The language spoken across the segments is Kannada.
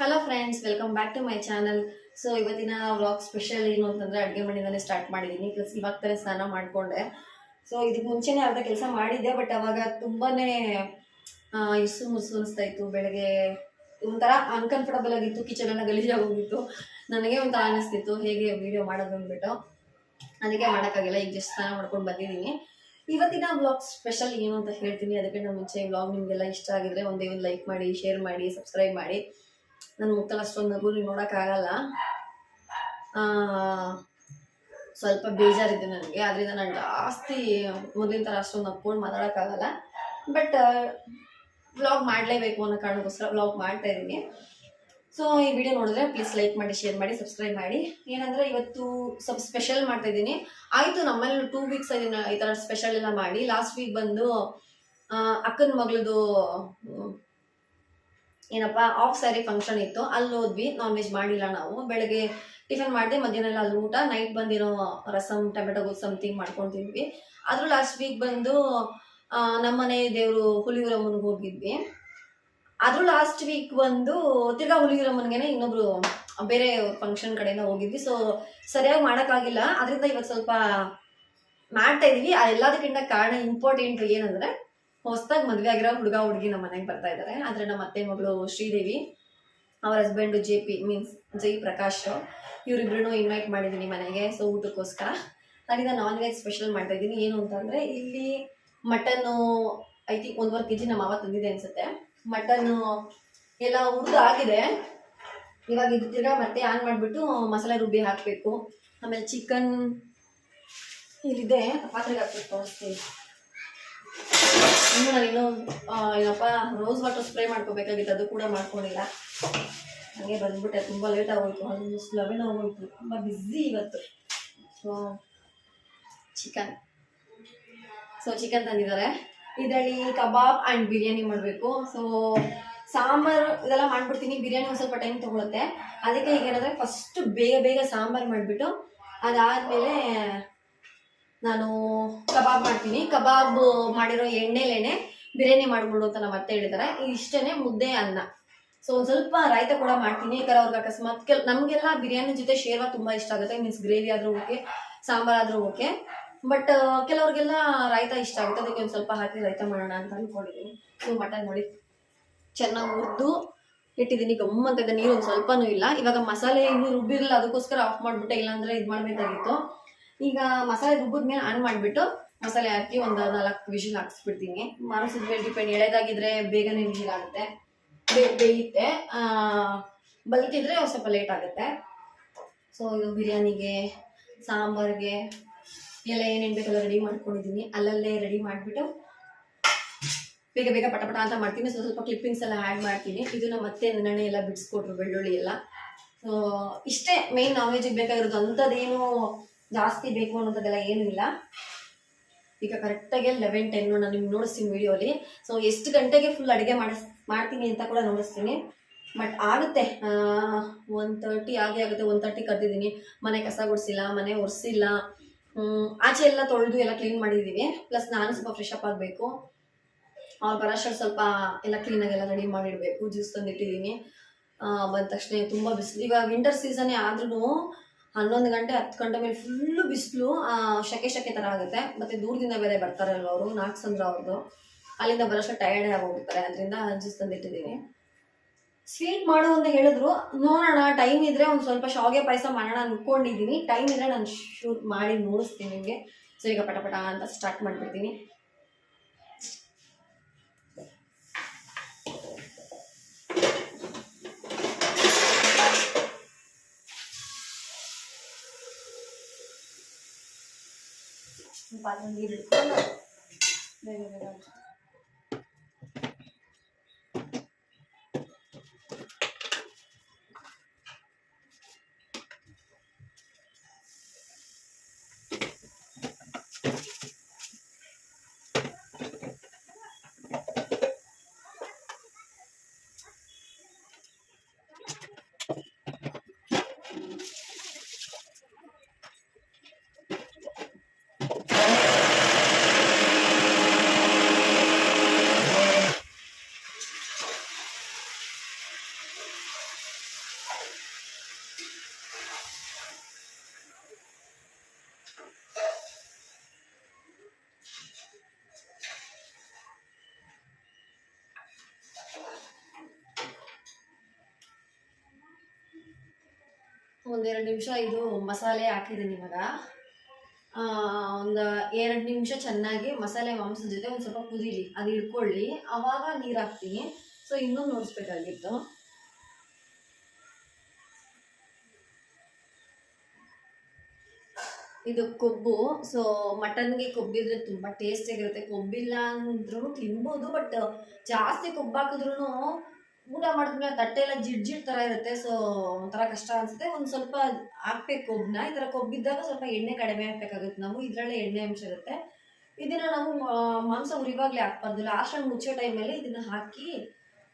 Hello friends welcome back to my channel so ಇವತ್ತಿನ ವ್ಲಾಗ್ ಸ್ಪೆಷಲ್ ಏನು ಅಂತಂದ್ರೆ ಅಡುಗೆ ಮನೆಯಿಂದಲೇ ಸ್ಟಾರ್ಟ್ ಮಾಡಿದ್ದೀನಿ ಪ್ಲಸ್ ಇವಾಗ ತಾನೇ ಸ್ನಾನ ಮಾಡಿಕೊಂಡೆ. ಸೊ ಇದಕ್ಕೆ ಮುಂಚೆನೇ ಅರ್ಧ ಕೆಲಸ ಮಾಡಿದ್ದೆ ಬಟ್ ಅವಾಗ ತುಂಬಾನೇ ಆ, ಇಸು ಮುಸು ಅನಿಸ್ತಾ ಇತ್ತು. ಬೆಳಗ್ಗೆ ಒಂಥರ ಅನ್ಕಂಫರ್ಟಬಲ್ ಆಗಿತ್ತು. ಕಿಚನ್ ಎಲ್ಲ ಗಲೀಜಾಗಿ ಹೋಗಿತ್ತು ನನಗೆ ಒಂಥರ ಅನಿಸ್ತಿತ್ತು. ಹೇಗೆ ವೀಡಿಯೋ ಮಾಡೋದು ಅಂದ್ಬಿಟ್ಟು. ಅದಕ್ಕೆ ಮಾಡೋಕ್ಕಾಗಿಲ್ಲ. ಈಗ ಜಸ್ಟ್ ಸ್ನಾನ ಮಾಡ್ಕೊಂಡು ಬಂದಿದ್ದೀನಿ. ಇವತ್ತಿನ ಬ್ಲಾಗ್ ಸ್ಪೆಷಲ್ ಏನು ಅಂತ ಹೇಳ್ತೀನಿ. ಅದಕ್ಕೆ ಅದಕ್ಕಿಂತ ಮುಂಚೆ ಬ್ಲಾಗ್ ನಿಮಗೆಲ್ಲ ಇಷ್ಟ ಆಗಿದ್ರೆ ಒಂದೇ ಒಂದು ಲೈಕ್ ಮಾಡಿ ಶೇರ್ ಮಾಡಿ ಸಬ್ಸ್ಕ್ರೈಬ್ ಮಾಡಿ. ನನ್ನ ಮುಕ್ಕಲ್ಲಿ ಅಷ್ಟೊಂದು ನಗು ನೀವು ನೋಡೋಕ್ಕಾಗಲ್ಲ ಸ್ವಲ್ಪ ಬೇಜಾರಿದೆ ನನಗೆ. ಅದರಿಂದ ನಾನು ಜಾಸ್ತಿ ಮೊದಲಿನ ಥರ ಅಷ್ಟೊಂದು ನಕ್ಕೊಂಡು ಮಾತಾಡೋಕ್ಕಾಗಲ್ಲ ಬಟ್ ವ್ಲಾಗ್ ಮಾಡಲೇಬೇಕು ಅನ್ನೋ ಕಾರಣಕ್ಕೋಸ್ಕರ ವ್ಲಾಗ್ ಮಾಡ್ತಾ ಇದ್ದೀನಿ. ಸೊ, ಈ ವಿಡಿಯೋ ನೋಡಿದ್ರೆ ಪ್ಲೀಸ್ ಲೈಕ್ ಮಾಡಿ, ಶೇರ್ ಮಾಡಿ, ಸಬ್ಸ್ಕ್ರೈಬ್ ಮಾಡಿ. ಏನಂದರೆ ಇವತ್ತು ಸ್ವಲ್ಪ ಸ್ಪೆಷಲ್ ಮಾಡ್ತಾ ಇದ್ದೀನಿ. ಆಯಿತು, ನಮ್ಮಲ್ಲಿ ಟೂ ವೀಕ್ಸ್ ಇದನ್ನು ಈ ಥರ ಸ್ಪೆಷಲ್ ಎಲ್ಲ ಮಾಡಿ. ಲಾಸ್ಟ್ ವೀಕ್ ಬಂದು ಅಕ್ಕನ ಮಗಳದು ಏನಪ್ಪ ಆಫ್ ಸ್ಯಾರಿ ಫಂಕ್ಷನ್ ಇತ್ತು, ಅಲ್ಲಿ ಹೋದ್ವಿ ನಾನ್ ವೆಜ್ ಮಾಡಿಲ್ಲ ನಾವು. ಬೆಳಗ್ಗೆ ಟಿಫನ್ ಮಾಡಿದೆ, ಮಧ್ಯಾಹ್ನ ಎಲ್ಲ ಅಲ್ಲಿ ಊಟ ನೈಟ್ ಬಂದಿರೋ ರಸಮ್ ಟೊಮೆಟೊ ಗೊತ್ತು ಸಮಥಿಂಗ್ ಮಾಡ್ಕೊಂತಿದ್ವಿ ಆದ್ರೂ ಲಾಸ್ಟ್ ವೀಕ್ ಬಂದು ನಮ್ಮನೆ ದೇವರು ಹುಲಿಯೂರಮ್ಮನಿಗೆ ಹೋಗಿದ್ವಿ. ಆದರೂ ಲಾಸ್ಟ್ ವೀಕ್ ಬಂದು, ತಿರ್ಗಾ ಹುಲಿಯೂರಮ್ಮನಿಗೆನೆ ಇನ್ನೊಬ್ರು ಬೇರೆ ಫಂಕ್ಷನ್ ಕಡೆಯಿಂದ ಹೋಗಿದ್ವಿ. ಸೊ ಸರಿಯಾಗಿ ಮಾಡೋಕ್ಕಾಗಿಲ್ಲ. ಅದರಿಂದ ಇವತ್ತು ಸ್ವಲ್ಪ ಮಾಡ್ತಾ ಇದೀವಿ. ಅದೆಲ್ಲದಕ್ಕಿಂತ ಕಾರಣ ಇಂಪಾರ್ಟೆಂಟ್ ಏನಂದ್ರೆ ಹೊಸದಾಗಿ ಮದುವೆ ಆಗಿರೋ ಹುಡುಗ ಹುಡುಗಿ ನಮ್ಮ ಮನೆಗೆ ಬರ್ತಾ ಇದ್ದಾರೆ ಆದರೆ ನಮ್ಮ ಅತ್ತೆ ಮಗಳು ಶ್ರೀದೇವಿ, ಅವ್ರ husband J P means Jai Prakash ಇವರಿಬ್ರು ಇನ್ವೈಟ್ ಮಾಡಿದ್ದೀನಿ ಮನೆಗೆ ಸೊ ಊಟಕ್ಕೋಸ್ಕರ. ನಾನೀಗ ನಾನ್ ವೆಜ್ ಸ್ಪೆಷಲ್ ಮಾಡ್ತಾ ಇದ್ದೀನಿ. ಏನು ಅಂತಂದರೆ ಇಲ್ಲಿ ಮಟನ್ನು ಐ ತಿಂಕ್ ಒಂದುವರೆ ಕೆ ಜಿ ನಮ್ಮ ಮಾವ ತಂದಿದೆ ಅನ್ಸುತ್ತೆ. ಮಟನ್ನು ಎಲ್ಲ ಹುರಿದು ಆಗಿದೆ. ಇವಾಗ ಇದು ತಿರ್ಗಾ ಮತ್ತೆ ಆನ್ ಮಾಡಿಬಿಟ್ಟು ಮಸಾಲೆ ರುಬ್ಬಿ ಹಾಕಬೇಕು. ಆಮೇಲೆ ಚಿಕನ್ ಇಲ್ಲಿದೆ. ಪಾತ್ರೆಗೆ ಹಾಕ್ಬೇಕು ತೋರಿಸ್ತೀನಿ ಇನ್ನು ನಾನು ಇನ್ನೂ ಏನಪ್ಪ ರೋಸ್ ವಾಟರ್ ಸ್ಪ್ರೇ ಮಾಡ್ಕೋಬೇಕಾಗಿತ್ತು, ಅದು ಕೂಡ ಮಾಡ್ಕೊಂಡಿಲ್ಲ. ಹಾಗೆ ಬಂದ್ಬಿಟ್ಟೆ, ತುಂಬ ಲೇಟ್ ಆಗೋಯ್ತು. ಆಲ್ಮೋಸ್ಟ್ ಲೆವೆನ್ ಆಗೋಯ್ತು. ತುಂಬ ಬ್ಯುಸಿ ಇವತ್ತು. ಸೊ ಚಿಕನ್ ಸೊ ಚಿಕನ್ ತಂದಿದ್ದಾರೆ. ಇದರಲ್ಲಿ ಕಬಾಬ್ ಆ್ಯಂಡ್ ಬಿರಿಯಾನಿ ಮಾಡಬೇಕು. ಸೊ ಸಾಂಬಾರು ಇದೆಲ್ಲ ಮಾಡ್ಬಿಡ್ತೀನಿ. ಬಿರಿಯಾನಿ ಒಂದು ಸ್ವಲ್ಪ ಟೈಮ್ ತೊಗೊಳುತ್ತೆ. ಅದಕ್ಕೆ ಈಗ ಏನಂದರೆ ಫಸ್ಟ್ ಬೇಗ ಬೇಗ ಸಾಂಬಾರು ಮಾಡಿಬಿಟ್ಟು ಅದಾದಮೇಲೆ ನಾನು ಕಬಾಬ್ ಮಾಡ್ತೀನಿ. ಕಬಾಬ್ ಮಾಡಿರೋ ಎಣ್ಣೆಲೇನೆ ಬಿರಿಯಾನಿ ಮಾಡ್ಬಿಡು ಅಂತ ನಮ್ಮ ಅತ್ತೆ ಹೇಳಿದಾರೆ. ಇಷ್ಟೇ ಮುದ್ದೆ ಅನ್ನ. ಸೊ ಒಂದು ಸ್ವಲ್ಪ ರಾಯ್ತ ಕೂಡ ಮಾಡ್ತೀನಿ. ಯಾಕಂದ್ರೆ ಅವ್ರಿಗೆ ಅಕಸ್ಮಾತ್ ಕೆಲ್, ನಮಗೆಲ್ಲ ಬಿರಿಯಾನಿ ಜೊತೆ ಶೇರ್ವ ತುಂಬ ಇಷ್ಟ ಆಗುತ್ತೆ. ಮೀನ್ಸ್ ಗ್ರೇವಿ ಆದರೂ ಓಕೆ, ಸಾಂಬಾರ್ ಆದ್ರೂ ಓಕೆ. ಬಟ್ ಕೆಲವ್ರಿಗೆಲ್ಲ ರಾಯ್ತ ಇಷ್ಟ ಆಗುತ್ತೆ. ಅದಕ್ಕೆ ಒಂದು ಸ್ವಲ್ಪ ಹಾಕಿ ರಾಯ್ತ ಮಾಡೋಣ ಅಂತ ಅಂದ್ಕೊಂಡಿದ್ದೀನಿ ಸೊ ಮಟನ್ ನೋಡಿ. ಚೆನ್ನಾಗಿ ಹುರಿದು ಇಟ್ಟಿದ್ದೀನಿ ಗಮ್ಮಂತ ನೀರು ಒಂದು ಸ್ವಲ್ಪನೂ ಇಲ್ಲ. ಇವಾಗ ಮಸಾಲೆ ಇನ್ನೂ ರುಬ್ಬಿರಲಿಲ್ಲ. ಅದಕ್ಕೋಸ್ಕರ ಆಫ್ ಮಾಡಿಬಿಟ್ಟೆ. ಇಲ್ಲಾಂದ್ರೆ ಇದು ಮಾಡಬೇಕಾಗಿತ್ತು. ಈಗ ಮಸಾಲೆ ರುಬ್ಬಿದ್ಮೇಲೆ ಆನ್ ಮಾಡಿಬಿಟ್ಟು ಮಸಾಲೆ ಹಾಕಿ ಒಂದು ನಾಲ್ಕು ವಿಷಲ್ ಹಾಕ್ಸ್ಬಿಡ್ತೀನಿ. ಮಾನಸದ ಮೇಲೆ ಡಿಪೆಂಡ್ ಎಳೆದಾಗಿದ್ರೆ ಬೇಗನೆ ವಿಷಲ್ ಆಗುತ್ತೆ. ಬೇಯುತ್ತೆ. ಬಲ್ಕಿದ್ರೆ ಸ್ವಲ್ಪ ಲೇಟ್ ಆಗುತ್ತೆ. ಸೊ ಇದು ಬಿರಿಯಾನಿಗೆ, ಸಾಂಬಾರ್ಗೆ ಎಲ್ಲ ಏನೇನು ಬೇಕಲ್ಲ ರೆಡಿ ಮಾಡ್ಕೊಂಡಿದ್ದೀನಿ ಅಲ್ಲಲ್ಲೇ ರೆಡಿ ಮಾಡಿಬಿಟ್ಟು ಬೇಗ ಬೇಗ ಪಟ ಪಟ ಅಂತ ಮಾಡ್ತೀನಿ. ಸ್ವಲ್ಪ ಸ್ವಲ್ಪ ಕ್ಲಿಪ್ಪಿಂಗ್ಸ್ ಎಲ್ಲ ಆ್ಯಡ್ ಮಾಡ್ತೀನಿ. ಇದನ್ನು ಮತ್ತೆ ನೆನೆ ಎಲ್ಲ ಬಿಡಿಸ್ಕೊಟ್ರು, ಬೆಳ್ಳುಳ್ಳಿ ಎಲ್ಲ. ಸೊ ಇಷ್ಟೇ ಮೇನ್ ನಾನ್ ವೆಜ್ಗೆ ಬೇಕಾಗಿರೋದು ಅಂಥದ್ದೇನು ಜಾಸ್ತಿ ಬೇಕು ಅನ್ನೋದಾಗೆಲ್ಲ ಏನೂ ಇಲ್ಲ. ಈಗ ಕರೆಕ್ಟಾಗಿ ಲೆವೆನ್ ಟೆನ್ ನಾನು ನಿಮ್ಗೆ ನೋಡಿಸ್ತೀನಿ ವೀಡಿಯೋಲಿ ಸೊ ಎಷ್ಟು ಗಂಟೆಗೆ ಫುಲ್ ಅಡುಗೆ ಮಾಡಿಸ್ ಮಾಡ್ತೀನಿ ಅಂತ ಕೂಡ ನೋಡಿಸ್ತೀನಿ. ಬಟ್ ಆಗುತ್ತೆ. ಒನ್ ತರ್ಟಿ ಆಗೇ ಆಗುತ್ತೆ. ಒನ್ ತರ್ಟಿ ಕರೆದಿದ್ದೀನಿ. ಮನೆ ಕಸ ಗುಡಿಸಿಲ್ಲ, ಮನೆ ಒರೆಸಿಲ್ಲ. ಆಚೆ ಎಲ್ಲ ತೊಳೆದು ಎಲ್ಲ ಕ್ಲೀನ್ ಮಾಡಿದ್ದೀವಿ ಪ್ಲಸ್ ನಾನು ಸ್ವಲ್ಪ ಫ್ರೆಶ್ ಅಪ್ ಆಗಬೇಕು. ಅವ್ರು ಬರೋಷ್ಟು ಸ್ವಲ್ಪ ಎಲ್ಲ ಕ್ಲೀನಾಗೆಲ್ಲ ರೆಡಿ ಮಾಡಿಡಬೇಕು. ಜ್ಯೂಸ್ ತಂದಿಟ್ಟಿದ್ದೀನಿ. ಬಂದ ತಕ್ಷಣ ತುಂಬ ಬಿಸಿಲು. ಇವಾಗ ವಿಂಟರ್ ಸೀಸನ್ನೇ ಆದ್ರೂ ಹನ್ನೊಂದು ಗಂಟೆ, ಹತ್ತು ಗಂಟೆ ಮೇಲೆ ಫುಲ್ಲು ಬಿಸಿಲು ಶಕೆ ಶಕೆ ಥರ ಆಗುತ್ತೆ. ಮತ್ತು ದೂರದಿಂದ ಬೇರೆ ಬರ್ತಾರೆ ಅವರು ನಾಲ್ಕು ಅವ್ರದ್ದು ಅಲ್ಲಿಂದ ಬರೋಷ್ಟು ಟಯರ್ಡೇ ಆಗೋಗ್ತಾರೆ ಅದರಿಂದ ಜ್ಯೂಸ್ ತಂದಿಟ್ಟಿದ್ದೀನಿ ಸ್ವೀಟ್ ಮಾಡು ಅಂತ ಹೇಳಿದ್ರು. ನೋಡೋಣ ಟೈಮ್ ಇದ್ರೆ ಒಂದು ಸ್ವಲ್ಪ ಶಾವಿಗೆ ಪಾಯಸ ಮಾಡೋಣ ಅಂದ್ಕೊಂಡಿದ್ದೀನಿ ಟೈಮ್ ಇದ್ರೆ ನಾನು ಶೂಟ್ ಮಾಡಿ ನೋಡಿಸ್ತೀನಿ ನಿಮಗೆ. ಸೊ ಈಗ ಪಟ ಅಂತ ಸ್ಟಾರ್ಟ್ ಮಾಡಿಬಿಡ್ತೀನಿ. ಪಾತ್ರೆ ನೀರು ಇಟ್ಕೊಂಡು ಬೇಗ ಬೇಗ ಹಂಚ್ತೀನಿ. ಒಂದೆರಡು ನಿಮಿಷ ಇದು ಮಸಾಲೆ ಹಾಕಿದ್ದೀನಿ ಇವಾಗ. ಒಂದು ಎರಡು ನಿಮಿಷ ಚೆನ್ನಾಗಿ ಮಸಾಲೆ ಮಾಂಸದ ಜೊತೆ ಒಂದು ಸ್ವಲ್ಪ ಕುದೀಲಿ ಅದು ಇಟ್ಕೊಳ್ಳಿ ಆವಾಗ ನೀರು ಹಾಕ್ತೀನಿ. ಸೊ ಇನ್ನೂ ನೋಡಿಸ್ಬೇಕಾಗಿತ್ತು. ಇದು ಕೊಬ್ಬು. ಸೊ ಮಟನ್ಗೆ ಕೊಬ್ಬಿದ್ರೆ ತುಂಬ ಟೇಸ್ಟಿಯಾಗಿರುತ್ತೆ ಕೊಬ್ಬಿಲ್ಲ ಅಂದ್ರೂ ತಿನ್ಬೋದು ಬಟ್ ಜಾಸ್ತಿ ಕೊಬ್ಬು ಹಾಕಿದ್ರು ಊಟ ಮಾಡಿದ್ಮೇಲೆ ತಟ್ಟೆ ಎಲ್ಲ ಜಿಡ್ ಜಿಡ್ ಥರ ಇರುತ್ತೆ ಸೊ ಒಂಥರ ಕಷ್ಟ ಅನಿಸುತ್ತೆ. ಒಂದು ಸ್ವಲ್ಪ ಹಾಕ್ಬೇಕು ಕೊಬ್ಬನ್ನ. ಈ ಥರ ಕೊಬ್ಬಿದ್ದಾಗ ಸ್ವಲ್ಪ ಎಣ್ಣೆ ಕಡಿಮೆ ಹಾಕ್ಬೇಕಾಗುತ್ತೆ ನಾವು. ಇದರಲ್ಲೇ ಎಣ್ಣೆ ಅಂಶ ಇರುತ್ತೆ. ಇದನ್ನು ನಾವು ಮಾಂಸ ಉರಿವಾಗಲೇ ಹಾಕ್ಬಾರ್ದು. ಆಶ್ರಮ ಮುಚ್ಚೋ ಟೈಮಲ್ಲಿ ಇದನ್ನು ಹಾಕಿ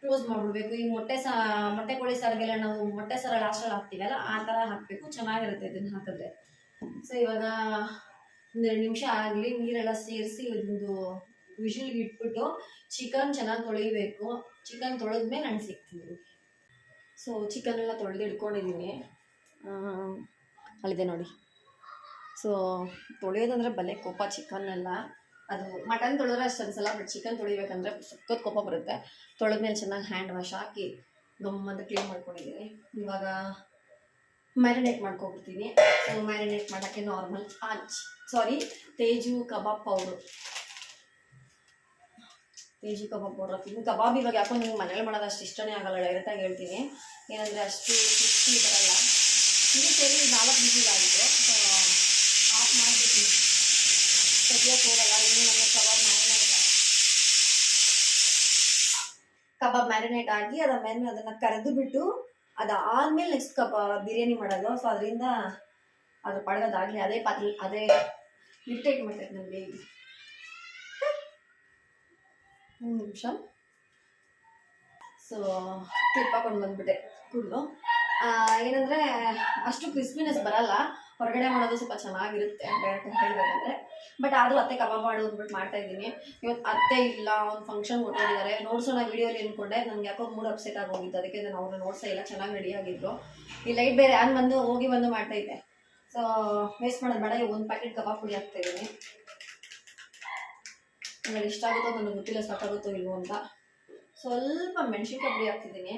ಕ್ಲೋಸ್ ಮಾಡಿಬಿಡ್ಬೇಕು. ಈ ಮೊಟ್ಟೆ ಸಾ, ಮೊಟ್ಟೆ ಕೋಳಿ ಸಾರಿಗೆಲ್ಲ ನಾವು ಮೊಟ್ಟೆ ಸಾರ ಲಾಸ್ಟಲ್ಲಿ ಹಾಕ್ತೀವಲ್ಲ, ಆ ಥರ ಹಾಕಬೇಕು. ಚೆನ್ನಾಗಿರುತ್ತೆ ಇದನ್ನು ಹಾಕಿದ್ರೆ. ಸೊ ಇವಾಗ ಒಂದೆರಡು ನಿಮಿಷ ಆಗಲಿ, ನೀರೆಲ್ಲ ಸೇರಿಸಿ ಒಂದು ವಿಷಲ್ಗೆ ಇಟ್ಬಿಟ್ಟು ಚಿಕನ್ ಚೆನ್ನಾಗಿ ತೊಳಿಬೇಕು. ಚಿಕನ್ ತೊಳೆದ್ಮೇಲೆ ನಾನು ಸಿಗ್ತೀನಿ. ಸೊ ಚಿಕನ್ ಎಲ್ಲ ತೊಳೆದು ಇಟ್ಕೊಂಡಿದ್ದೀನಿ ಅಲ್ಲಿದೆ ನೋಡಿ. ಸೊ ತೊಳೆಯೋದಂದ್ರೆ ಬಲೆ ಕೋಪ ಚಿಕನ್ ಎಲ್ಲ. ಅದು ಮಟನ್ ತೊಳೆದ್ರೆ ಅಷ್ಟು ಅನ್ಸಲ್ಲ ಬಟ್ ಚಿಕನ್ ತೊಳಿಬೇಕಂದ್ರೆ ಸಖತ್ ಕೋಪ ಬರುತ್ತೆ. ತೊಳೆದ್ಮೇಲೆ ಚೆನ್ನಾಗಿ ಹ್ಯಾಂಡ್ ವಾಶ್ ಹಾಕಿ ಗಮ್ಮಂತ ಕ್ಲೀನ್ ಮಾಡ್ಕೊಂಡಿದ್ದೀನಿ ಇವಾಗ ಮ್ಯಾರಿನೇಟ್ ಮಾಡ್ಕೊಬಿಡ್ತೀನಿ. ಸೊ ಮ್ಯಾರಿನೇಟ್ ಮಾಡೋಕ್ಕೆ normal ಆಚ್ sorry Teju kebab powder Teju kebab powder ಹಾಕ್ತೀನಿ. ಕಬಾಬ್ ಇವಾಗ ಯಾಕೋ ನಿಮ್ಗೆ ಮನೇಲಿ ಮಾಡೋದು ಅಷ್ಟು ಇಷ್ಟನೇ ಆಗಲ್ಲ ಡೈರೆಕ್ಟಾಗಿ ಹೇಳ್ತೀನಿ. ಏನಂದರೆ ಅಷ್ಟು ಕ್ರಿಸ್ಪಿ ಬರಲ್ಲ. ಇದು ಸರಿ ನಾಲ್ಕು ಬಿಸಿಲ್ ಆಗಿದೆ ಸೊ ಆಫ್ ಮಾಡಿಬಿಟ್ಟು ತೆಗಿಯೋಕೆ ಹೋಗಲ್ಲ ಇನ್ನು ನಮ್ಮ ಕಬಾಬ್ ಮ್ಯಾರಿನೇಟ್ ಕಬಾಬ್ ಮ್ಯಾರಿನೇಟ್ ಆಗಿ ಅದಾದ್ಮೇಲೆ ಅದನ್ನು ಕರೆದು ಬಿಟ್ಟು ಅದಾದಮೇಲೆ ನೆಕ್ಸ್ಟ್ ಕಬ, ಬಿರಿಯಾನಿ ಮಾಡೋದು. ಸೊ ಅದರಿಂದ ಅದು ಪಡೆದಾಗಲಿ ಅದೇ ಪಾತ್ರೆ ಅದೇ ಇರಿಟೇಟ್ ಮಾಡ್ತೈತೆ ನಮಗೆ. ಒಂದು ನಿಮಿಷ. ಸೊ ಕ್ಲಿಪ್ ಹಾಕೊಂಡು ಬಂದ್ಬಿಟ್ಟೆ ಕೂದಲು ಏನಂದರೆ, ಅಷ್ಟು ಕ್ರಿಸ್ಪಿನೆಸ್ ಬರಲ್ಲ. ಹೊರಗಡೆ ಮಾಡೋದು ಸ್ವಲ್ಪ ಚೆನ್ನಾಗಿರುತ್ತೆ ಅಂತ ಹೇಳ್ಬೇಕಂದ್ರೆ. ಬಟ್ ಆದರೂ ಅತ್ತೆ ಕಬಾಬ್ ಮಾಡು ಅಂದ್ಬಿಟ್ಟು ಮಾಡ್ತಾ ಇದ್ದೀನಿ. ಇವತ್ತು ಅತ್ತೆ ಇಲ್ಲ ಒಂದು ಫಂಕ್ಷನ್ ಕೊಟ್ಟಿದ್ದಾರೆ ನೋಡ್ಸೋಣ ವಿಡಿಯೋಲಿ ಅಂದ್ಕೊಂಡೆ ನನಗೆ ಯಾಕೋ ಮೂಡ್ ಅಪ್ಸೆಟ್ ಆಗಿ ಹೋಗಿದ್ದು ಅದಕ್ಕೆ ನಾನು ಅವ್ರನ್ನ ನೋಡ್ಸೇ ಇಲ್ಲ, ಚೆನ್ನಾಗಿ ರೆಡಿ ಆಗಿದ್ರು. ಈ ಲೈಟ್ ಬೇರೆ ಆನ್ ಬಂದು ಹೋಗಿ ಬಂದು ಮಾಡ್ತಾ ಇದ್ದೆ. ಸೊ ವೇಸ್ಟ್ ಮಾಡೋದು ಬೇಡ. ಈಗ ಒಂದು ಪ್ಯಾಕೆಟ್ ಕಬಾಬ್ ಪುಡಿ ಹಾಕ್ತಾ ಇದ್ದೀನಿ. ಆಮೇಲೆ ಇಷ್ಟ ಆಗುತ್ತೋ ನನಗೆ ಗೊತ್ತಿಲ್ಲ, ಸಾಕಾಗುತ್ತೋ ಇಲ್ವೋ ಅಂತ. ಸ್ವಲ್ಪ ಮೆಣಸಿನ್ಕಾಯಿ ಪುಡಿ ಹಾಕ್ತಿದ್ದೀನಿ.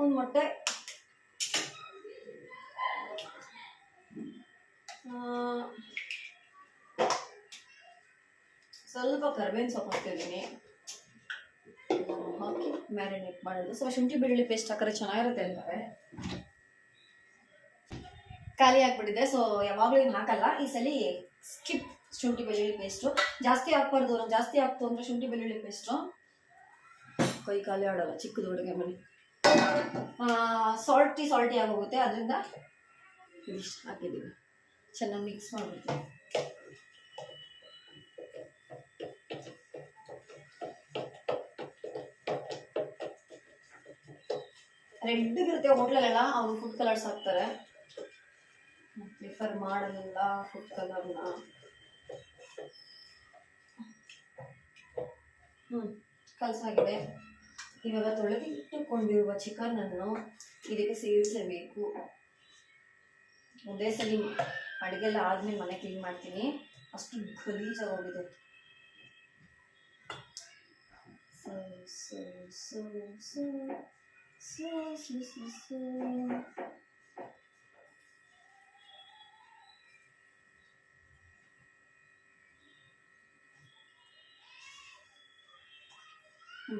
ಒಂದು ಮೊಟ್ಟೆ. ಸ್ವಲ್ಪ ಕರ್ಬೇವಿನ ಸೊಪ್ಪು ಹಾಕ್ತಿದ್ದೀನಿ. ಹಾಕಿ ಮ್ಯಾರಿನೇಟ್ ಮಾಡೋದು. ಸ್ವಲ್ಪ ಶುಂಠಿ ಬೆಳ್ಳುಳ್ಳಿ ಪೇಸ್ಟ್ ಹಾಕಿದ್ರೆ ಚೆನ್ನಾಗಿರುತ್ತೆ ಅಂತಾರೆ. ಖಾಲಿ ಆಗ್ಬಿಟ್ಟಿದೆ. ಸೊ ಯಾವಾಗಲೂ ಇನ್ನು ಹಾಕಲ್ಲ. ಈ ಸಲ ಸ್ಕಿಪ್ ಶುಂಠಿ ಬೆಳ್ಳುಳ್ಳಿ ಪೇಸ್ಟು ಜಾಸ್ತಿ ಹಾಕ್ಬಾರ್ದು ನಾನು ಜಾಸ್ತಿ ಹಾಕ್ತು ಅಂದರೆ ಶುಂಠಿ ಬೆಳ್ಳುಳ್ಳಿ ಪೇಸ್ಟು ಕೈ ಖಾಲಿ ಆಡೋಲ್ಲ, ಚಿಕ್ಕದು ಅಡುಗೆ ಮನೆ. ಸಾಲ್ಟಿ ಸಾಲ್ಟಿ ಆಗೋಗುತ್ತೆ. ಅದರಿಂದ ಇದಿಷ್ಟು ಹಾಕಿದ್ದೀವಿ. ಚೆನ್ನಾಗಿ ಮಿಕ್ಸ್ ಮಾಡಿಬಿಡ್ತೀವಿ. ರೆಡ್ ಇರುತ್ತೆ, ಹೋಟ್ಲಲ್ಲೆಲ್ಲ. ಅವ್ರು ಫುಡ್ ಕಲರ್ಸ್ ಹಾಕ್ತಾರೆ. ಪ್ರಿಫರ್ ಮಾಡಲ್ಲ ಫುಡ್ ಕಲರ್ನ ಹ್ಞೂ ಕಲಸಾಗಿದೆ. ಇವಾಗ ತೊಳೆದಿಟ್ಟುಕೊಂಡಿರುವ ಚಿಕನ್ ಅನ್ನು ಇದಕ್ಕೆ ಸೇರಿಸಬೇಕು. ಒಂದೇ ಸಲ ಅಡುಗೆ ಎಲ್ಲ ಆದಮೇಲೆ ಮನೆ ಕ್ಲೀನ್ ಮಾಡ್ತೀನಿ. ಅಷ್ಟು so so so so so so so so ಹ್ಞೂ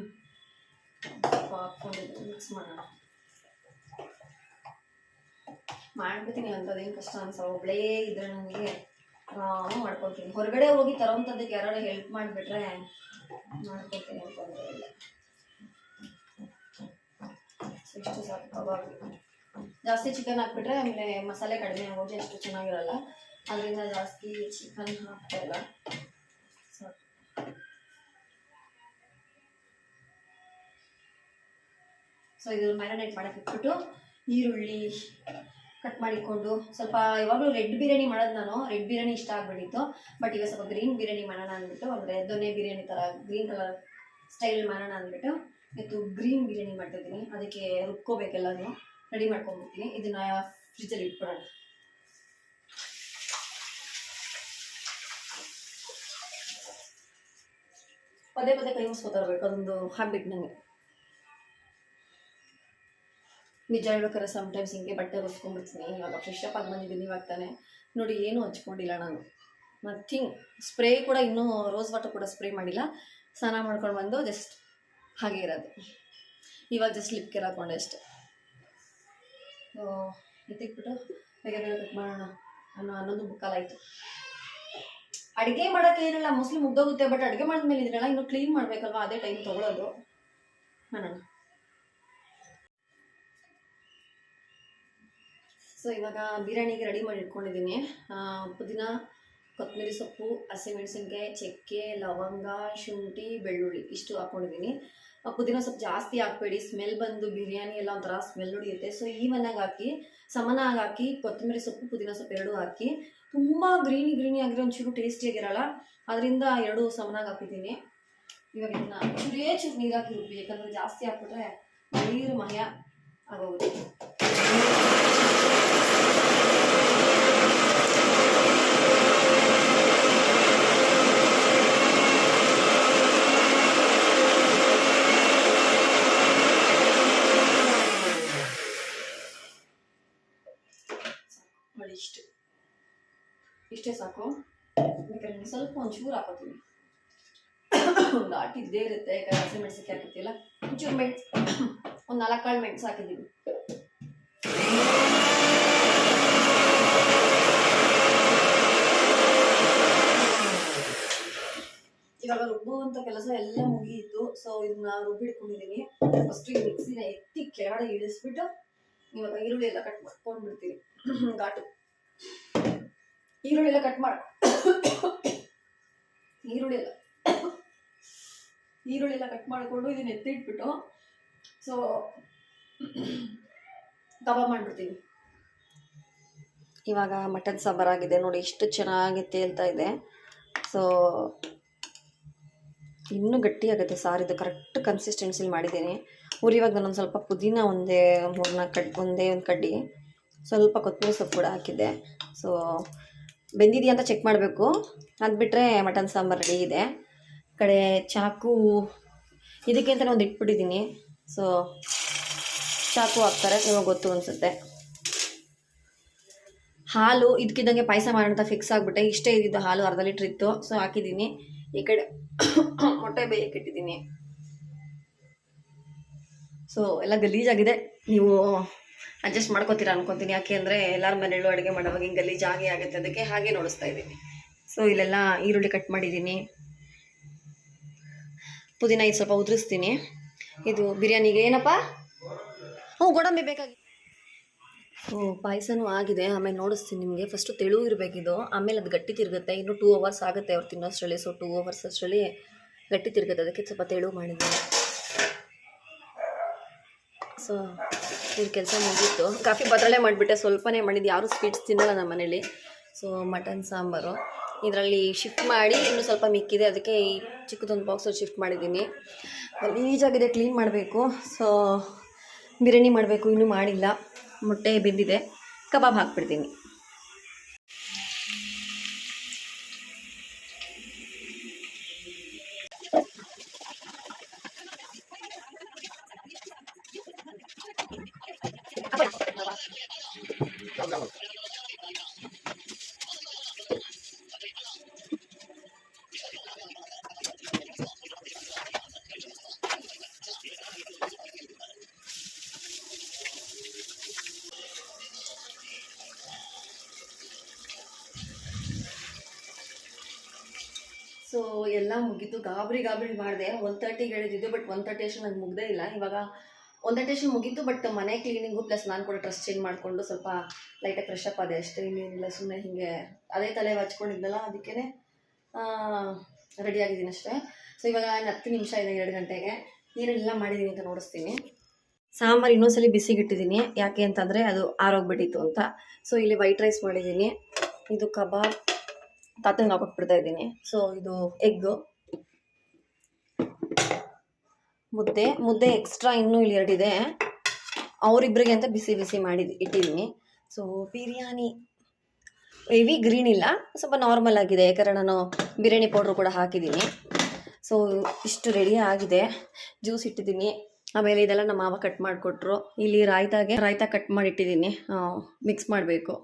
ಮಿಕ್ಸ್ ಮಾಡೋಣ ಮಾಡ್ಬಿಡ್ತೀನಿ ಅಂಥದ್ದೇನು ಕಷ್ಟ ಅನ್ಸಲ್ಲ ಒಬ್ಬಳೇ ಇದ್ರೆ ನನಗೆ ಆರಾಮ ಮಾಡ್ಕೊಳ್ತೀನಿ. ಹೊರಗಡೆ ಹೋಗಿ ತರೋಂಥದ್ದಕ್ಕೆ ಯಾರು ಹೆಲ್ಪ್ ಮಾಡಿಬಿಟ್ರೆ ಮಾಡ್ಕೊಳ್ತೀನಿ ಅಂತಂದ್ರೆ ಇಲ್ಲ. ಎಷ್ಟು ಸಾಕು ಜಾಸ್ತಿ ಚಿಕನ್ ಹಾಕ್ಬಿಟ್ರೆ ಆಮೇಲೆ ಮಸಾಲೆ ಕಡಿಮೆ ಆಗೋದು ಅಷ್ಟು ಚೆನ್ನಾಗಿರಲ್ಲ. ಅದರಿಂದ ಜಾಸ್ತಿ ಚಿಕನ್ ಹಾಕ್ತಾ ಇಲ್ಲ ಸಾಕು ಸೊ ಇದು ಮ್ಯಾರಿನೇಟ್ ಮಾಡಕ್ಕೆ ಇಟ್ಬಿಟ್ಟು ಈರುಳ್ಳಿ ಕಟ್ ಮಾಡಿಕೊಂಡು ಸ್ವಲ್ಪ ಯಾವಾಗಲೂ ರೆಡ್ ಬಿರಿಯಾನಿ ಮಾಡೋದು ನಾನು. ರೆಡ್ ಬಿರಿಯಾನಿ ಇಷ್ಟ ಆಗ್ಬಿಟ್ಟಿತ್ತು. ಬಟ್ ಇವಾಗ ಸ್ವಲ್ಪ ಗ್ರೀನ್ ಬಿರಿಯಾನಿ ಮಾಡೋಣ ಅಂದ್ಬಿಟ್ಟು ಅಂದರೆ ದೊನ್ನೆ ಬಿರಿಯಾನಿ ಥರ ಗ್ರೀನ್ ಕಲರ್ ಸ್ಟೈಲ್ ಮಾಡೋಣ ಅಂದ್ಬಿಟ್ಟು ಇವತ್ತು ಗ್ರೀನ್ ಬಿರಿಯಾನಿ ಮಾಡ್ತಿದ್ದೀನಿ. ಅದಕ್ಕೆ ರುಬ್ಕೋಬೇಕೆಲ್ಲನೂ ರೆಡಿ ಮಾಡ್ಕೊಂಡ್ಬಿಡ್ತೀನಿ. ಇದನ್ನು ಫ್ರಿಜ್ಜಲ್ಲಿ ಇಟ್ಬಿಡೋಣ. ಪದೇ ಪದೇ ಕೈ ಮುಸ್ಕೊತಾ ಅದೊಂದು ಹ್ಯಾಬಿಟ್ ನನಗೆ ನಿಜ ಹೇಳ್ಬೇಕಾದ್ರೆ ಸಮ್ಟೈಮ್ಸ್ ಹಿಂಗೆ ಬಟ್ಟೆ ಹೊಸ್ಕೊಂಡ್ಬಿಡ್ತೀನಿ ಇವಾಗ ಫ್ರೆಶ್ ಅಪ್ ಆಗಿ ಬಂದಿದ್ದೀನಿ ಇವಾಗ ತಾನೆ. ನೋಡಿ, ಏನೂ ಹಚ್ಕೊಂಡಿಲ್ಲ ನಾನು. ನಥಿಂಗ್ ಸ್ಪ್ರೇ ಕೂಡ ಇನ್ನೂ ರೋಸ್ ವಾಟರ್ ಕೂಡ ಸ್ಪ್ರೇ ಮಾಡಿಲ್ಲ. ಸ್ನಾನ ಮಾಡ್ಕೊಂಡು ಬಂದು ಜಸ್ಟ್ ಹಾಗೆ ಇರೋದು. ಇವಾಗ ಜಸ್ಟ್ ಲಿಪ್ ಕೇರ್ ಹಾಕೊಂಡೆ ಅಷ್ಟೆ. ಎತ್ತಿಕ್ಬಿಟ್ಟು ಬೇಗ ಮಾಡೋಣ ಅನ್ನೋ ಅನ್ನೋದು ಬುಕ್ಕಾಲಾಯಿತು ಅಡುಗೆ ಮಾಡೋಕ್ಕೆ ಏನಿಲ್ಲ ಮೋಸ್ಟ್ಲಿ ಮುಗ್ದೋಗುತ್ತೆ ಬಟ್ ಅಡುಗೆ ಮಾಡಿದ್ಮೇಲೆ ಇದ್ರಲ್ಲ, ಇನ್ನು ಕ್ಲೀನ್ ಮಾಡಬೇಕಲ್ವಾ? ಅದೇ ಟೈಮ್ ತೊಗೊಳೋದು. ಮಾಡೋಣ. ಸೊ ಇವಾಗ ಬಿರಿಯಾನಿಗೆ ರೆಡಿ ಮಾಡಿ ಇಟ್ಕೊಂಡಿದ್ದೀನಿ. ಪುದೀನ ಕೊತ್ತಂಬರಿ ಸೊಪ್ಪು ಹಸಿಮೆಣಸಿನ್ಕಾಯಿ ಚಕ್ಕೆ, ಲವಂಗ, ಶುಂಠಿ, ಬೆಳ್ಳುಳ್ಳಿ ಇಷ್ಟು ಹಾಕ್ಕೊಂಡಿದ್ದೀನಿ ಪುದೀನ ಸ್ವಲ್ಪ ಜಾಸ್ತಿ ಹಾಕ್ಬೇಡಿ. ಸ್ಮೆಲ್ ಬಂದು ಬಿರಿಯಾನಿ ಎಲ್ಲ ಒಂಥರ ಸ್ಮೆಲ್ ಹೊಡಿಯುತ್ತೆ. ಸೊ ಈವನ್ನಾಗಿ ಹಾಕಿ ಸಮನಾಗಿ ಹಾಕಿ ಕೊತ್ತಂಬರಿ ಸೊಪ್ಪು ಪುದೀನ ಸೊಪ್ಪು ಎರಡೂ ಹಾಕಿ, ತುಂಬ ಗ್ರೀನಿ ಗ್ರೀನಿ ಆಗಿರೋ ಒಂಚೂರು ಟೇಸ್ಟಿಯಾಗಿರಲ್ಲ ಅದರಿಂದ ಎರಡು ಸಮನಾಗಿ ಹಾಕಿದ್ದೀನಿ. ಇವಾಗ ಇದನ್ನ ಚೂರೇ ಚೂರು ನೀರು ಹಾಕಿ ರುಬ್ಬಿ ಯಾಕಂದರೆ ಜಾಸ್ತಿ ಹಾಕ್ಬಿಟ್ರೆ ನೀರು ಮಯ ಆಗೋಗುತ್ತೆ ನೋಡಿ ಇಷ್ಟು ಇಷ್ಟೇ ಸಾಕು. ಯಾಕಂದ್ರೆ ಸ್ವಲ್ಪ ಒಂಚೂರು ಹಾಕೋತೀನಿ. ಘಾಟ್ ಇದ್ದೇ ಇರುತ್ತೆ ಯಾಕಂದ್ರೆ ಹಸಿಮೆಣಸಿನ್ಕಾಯಿ ಹಾಕಿರ್ತಿಲ್ಲ ಒಂಚೂರು ಮೆಣಸು, ಒಂದು ನಾಲ್ಕು ಕಾಳು ಮೆಣಸು ಹಾಕಿದ್ದೀನಿ. ಇವಾಗ ರುಬ್ಬುವಂಥ ಕೆಲಸ ಎಲ್ಲ ಮುಗಿಯಿತು. ಸೊ ಇದನ್ನ ರುಬ್ಬಿಟ್ಕೊಂಡಿದ್ದೀನಿ ಫಸ್ಟ್ ಈ ಮಿಕ್ಸಿನ ಎತ್ತಿ ಕೆಳಗಡೆ ಇಳಿಸ್ಬಿಟ್ಟು ಇವಾಗ ಈರುಳ್ಳಿ ಎಲ್ಲ ಕಟ್ ಮಾಡ್ಕೊಂಡ್ಬಿಡ್ತೀನಿ. ಘಾಟು. ಈರುಳ್ಳಿ ಎಲ್ಲ ಕಟ್ ಮಾಡಿ. ಈರುಳ್ಳಿ ಎಲ್ಲ ಈರುಳ್ಳಿ ಎಲ್ಲ ಕಟ್ ಮಾಡಿಕೊಂಡು ಇದನ್ನ ಎತ್ತಿಟ್ಬಿಟ್ಟು ಸೊ ಕಬಾಬ್ ಮಾಡಿಬಿಡ್ತೀನಿ. ಇವಾಗ ಮಟನ್ ಸಾಂಬಾರಾಗಿದೆ ನೋಡಿ ಎಷ್ಟು ಚೆನ್ನಾಗಿ ತೇಲ್ತಾ ಇದೆ. ಸೊ ಇನ್ನೂ ಗಟ್ಟಿಯಾಗುತ್ತೆ ಸಾರಿದು ಕರೆಕ್ಟ್ ಕನ್ಸಿಸ್ಟೆನ್ಸಿಲಿ ಮಾಡಿದ್ದೀನಿ. ಉರಿವಾಗ ನಾನೊಂದು ಸ್ವಲ್ಪ ಪುದೀನ ಒಂದೇ, ಮೂರ್ನಾಲ್ಕು ಕಡ್, ಒಂದೇ ಒಂದು ಕಡ್ಡಿ. ಸ್ವಲ್ಪ ಕೊತ್ತಂಬರಿ ಸೊಪ್ಪು ಕೂಡ ಹಾಕಿದ್ದೆ. ಸೊ ಬೆಂದಿದೆಯಾ ಅಂತ ಚೆಕ್ ಮಾಡಬೇಕು. ಅದು ಬಿಟ್ಟರೆ ಮಟನ್ ಸಾಂಬಾರು ರೆಡಿ ಇದೆ. ಕಡೆ ಚಾಕು ಇದಕ್ಕೆ ಒಂದು ಇಟ್ಬಿಟ್ಟಿದ್ದೀನಿ ಸೊ ಚಾಕು ಹಾಕ್ತಾರೆ ನಿಮಗೆ ಗೊತ್ತು ಅನಿಸುತ್ತೆ. ಹಾಲು ಇದಕ್ಕಿದ್ದಂಗೆ ಪಾಯಸ ಮಾಡೋಣ ಫಿಕ್ಸ್ ಆಗಿಬಿಟ್ಟೆ. ಇಷ್ಟೇ ಇದ್ದಿದ್ದು ಹಾಲು ಅರ್ಧ ಲೀಟ್ರ್ ಇತ್ತು. ಸೊ ಹಾಕಿದ್ದೀನಿ ಈ ಕಡೆ ಮೊಟ್ಟೆ ಬೇಯಕ್ಕೆ ಇಟ್ಟಿದ್ದೀನಿ ಸೊ ಎಲ್ಲ ಗಲೀಜಾಗಿದೆ. ನೀವು ಅಡ್ಜಸ್ಟ್ ಮಾಡ್ಕೋತೀರಾ ಅನ್ಕೊತೀನಿ. ಯಾಕೆ ಅಂದರೆ ಎಲ್ಲರ ಮನೆಯಲ್ಲೂ ಅಡುಗೆ ಮಾಡೋವಾಗ ಹಿಂಗೆ ಗಲೀಜಾಗಿ ಆಗುತ್ತೆ. ಅದಕ್ಕೆ ಹಾಗೆ ನೋಡಿಸ್ತಾ ಇದ್ದೀನಿ. ಸೊ ಇಲ್ಲೆಲ್ಲ ಈರುಳ್ಳಿ ಕಟ್ ಮಾಡಿದ್ದೀನಿ. ಪುದೀನ ಇದು ಸ್ವಲ್ಪ ಉದುರಿಸ್ತೀನಿ. ಇದು ಬಿರಿಯಾನಿಗೆ ಏನಪ್ಪ? ಹ್ಞೂ, ಗೋಡಂಬಿ ಬೇಕಾಗಿ ಹ್ಞೂ, ಪಾಯಸನೂ ಆಗಿದೆ. ಆಮೇಲೆ ನೋಡಿಸ್ತೀನಿ ನಿಮಗೆ. ಫಸ್ಟು ತೆಳು ಇರಬೇಕಿದು. ಆಮೇಲೆ ಅದು ಗಟ್ಟಿ ತಿರುಗುತ್ತೆ. ಇನ್ನು ಟೂ ಅವರ್ಸ್ ಆಗುತ್ತೆ ಅವ್ರು ತಿನ್ನೋಷ್ಟರಲ್ಲಿ. ಸೊ ಟೂ ಅವರ್ಸ್ ಅಷ್ಟರಲ್ಲಿ ಗಟ್ಟಿ ತಿರುಗುತ್ತೆ. ಅದಕ್ಕೆ ಸ್ವಲ್ಪ ತೆಳು ಮಾಡಿದ್ದೀನಿ. ಸೊ ಇವ್ರ ಕೆಲಸ ಮುಗೀತು. ಕಾಫಿ ಬದಲೇ ಮಾಡಿಬಿಟ್ಟೆ. ಸ್ವಲ್ಪನೇ ಮಾಡಿದ್ದು. ಯಾರೂ ಸ್ವೀಟ್ಸ್ ತಿನ್ನಲ್ಲ ನಮ್ಮ ಮನೇಲಿ. So mutton, sambar. ಇದರಲ್ಲಿ ಶಿಫ್ಟ್ ಮಾಡಿ ಇನ್ನೂ ಸ್ವಲ್ಪ ಮಿಕ್ಕಿದೆ. ಅದಕ್ಕೆ ಈ ಚಿಕ್ಕದೊಂದು ಬಾಕ್ಸಲ್ಲಿ ಶಿಫ್ಟ್ ಮಾಡಿದ್ದೀನಿ. ಈಜಾಗಿದೆ. ಕ್ಲೀನ್ ಮಾಡಬೇಕು. ಸೊ ಬಿರಿಯಾನಿ ಮಾಡಬೇಕು. ಇನ್ನೂ ಮಾಡಿಲ್ಲ. ಮೊಟ್ಟೆ ಬೆಂದಿದೆ. ಕಬಾಬ್ ಹಾಕ್ಬಿಡ್ತೀನಿ. ಮುಗೀತು ಗಾಬರಿ ಗಾಬರಿ ಮಾಡಿದೆ. ಒನ್ ತರ್ಟಿಗೆ ಹೇಳಿದ್ದು ಬಟ್ ಒನ್ ತರ್ಟಿ ಅಷ್ಟು ನಂಗೆ ಮುಗ್ದೇ ಇಲ್ಲ. ಇವಾಗ ಒಂದು ಅಷ್ಟು ಮುಗೀತು ಬಟ್ ಮನೆ ಕ್ಲೀನಿಂಗು ಪ್ಲಸ್ ನಾನು ಕೂಡ ಡ್ರೆಸ್ ಚೇಂಜ್ ಮಾಡಿಕೊಂಡು ಸ್ವಲ್ಪ ಲೈಟಾಗಿ ಫ್ರೆಶ್ ಅಪ್ ಆದೆ. ಅಷ್ಟೇ, ಇನ್ನೇನಿಲ್ಲ ಸುಮ್ಮನೆ ಹೀಗೆ ಅದೇ ತಲೆ ಹಚ್ಕೊಂಡಿದ್ನಲ್ಲ ಅದಕ್ಕೇ ರೆಡಿ ಆಗಿದ್ದೀನಿ ಅಷ್ಟೇ. ಸೊ ಇವಾಗ ಇನ್ನು ಹತ್ತು ನಿಮಿಷ ಇದೆ, ಎರಡು ಗಂಟೆಗೆ. ಏನೆಲ್ಲ ಮಾಡಿದ್ದೀನಿ ಅಂತ ನೋಡಿಸ್ತೀನಿ. ಸಾಂಬಾರು ಇನ್ನೊಂದ್ಸಲಿ ಬಿಸಿಗಿಟ್ಟಿದ್ದೀನಿ ಯಾಕೆ ಅಂತಂದರೆ ಅದು ಆರೋಗ್ಬಿಟ್ಟಿತ್ತು ಅಂತ. ಸೊ ಇಲ್ಲಿ ವೈಟ್ ರೈಸ್ ಮಾಡಿದ್ದೀನಿ ಇದು ಕಬಾಬ್ ತಾತಂಗೆ ಹಾಕೊಟ್ಬಿಡ್ತಾ ಇದ್ದೀನಿ. ಸೊ ಇದು ಎಗ್ಗು ಮುದ್ದೆ ಮುದ್ದೆ ಎಕ್ಸ್ಟ್ರಾ ಇನ್ನೂ ಇಲ್ಲಿ ಎರಡಿದೆ. ಅವರಿಬ್ಬರಿಗೆ ಅಂತ ಬಿಸಿ ಬಿಸಿ ಮಾಡಿ ಇಟ್ಟಿದ್ದೀನಿ ಸೊ ಬಿರಿಯಾನಿ ಹೆವಿ ಗ್ರೀನ್ ಇಲ್ಲ, ಸ್ವಲ್ಪ ನಾರ್ಮಲ್ ಆಗಿದೆ. ಯಾಕಂದರೆ ನಾನು ಬಿರಿಯಾನಿ ಪೌಡ್ರು ಕೂಡ ಹಾಕಿದ್ದೀನಿ ಸೊ ಇಷ್ಟು ರೆಡಿ ಆಗಿದೆ. ಜ್ಯೂಸ್ ಇಟ್ಟಿದ್ದೀನಿ ಆಮೇಲೆ ಇದೆಲ್ಲ ನಮ್ಮ ಮಾವ ಕಟ್ ಮಾಡಿಕೊಟ್ರು. ಇಲ್ಲಿ ರಾಯ್ತಾಗೆ ರಾಯ್ತಾ ಕಟ್ ಮಾಡಿಟ್ಟಿದ್ದೀನಿ ಮಿಕ್ಸ್ ಮಾಡಬೇಕು.